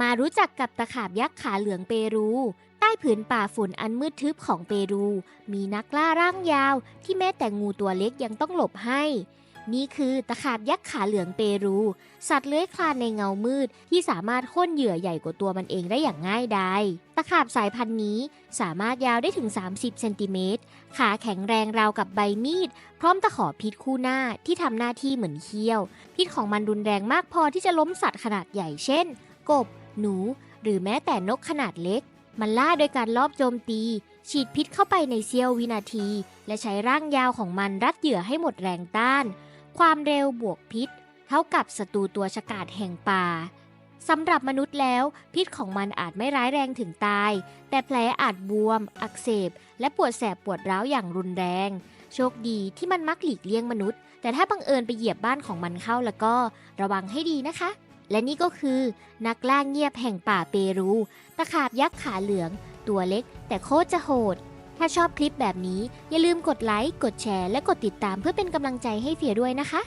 มารู้จักกับตะขาบยักษ์ขาเหลืองเปรู ใต้ผืนป่าฝุ่นอันมืดทึบของเปรู มีนักล่าร่างยาวที่แม้แต่งูตัวเล็กยังต้องหลบให้ นี่คือตะขาบยักษ์ขาเหลืองเปรู สัตว์เลื้อยคลานในเงามืดที่สามารถค้นเหยื่อใหญ่กว่าตัวมันเองได้อย่างง่ายดายตะขาบสายพันธุ์นี้สามารถยาวได้ถึง 30เซนติเมตรขาแข็งแรงราวกับใบมีด พร้อมตะขอพิษคู่หน้าที่ทำหน้าที่เหมือนเขี้ยว พิษของมันรุนแรงมากพอที่จะล้มสัตว์ขนาดใหญ่เช่น กบ หนู หรือแม้แต่นกขนาดเล็ก มันล่าโดยการลอบโจมตี ฉีดพิษเข้าไปในเสี้ยววินาที และใช้ร่างยาวของมันรัดเหยื่อให้หมดแรงต้าน ความเร็วบวกพิษ เท่ากับศัตรูตัวฉกาจแห่งป่าสำหรับมนุษย์แล้ว พิษของมันอาจไม่ร้ายแรงถึงตาย แต่แผลอาจบวม อักเสบ และปวดแสบปวดร้าวอย่างรุนแรง โชคดีที่มันมักหลีกเลี่ยงมนุษย์ แต่ถ้าบังเอิญไปเหยียบบ้านของมันเข้าแล้วก็ ระวังให้ดีนะคะ และนี่ก็คือนักล่าเงียบแห่งป่าเปรู ตะขาบยักษ์ขาเหลือง ตัวเล็ก แต่โคตรจะโหด ถ้าชอบคลิปแบบนี้อย่าลืมกดไลค์ กดแชร์ และกดติดตามเพื่อเป็นกำลังใจให้เฟียด้วยนะคะ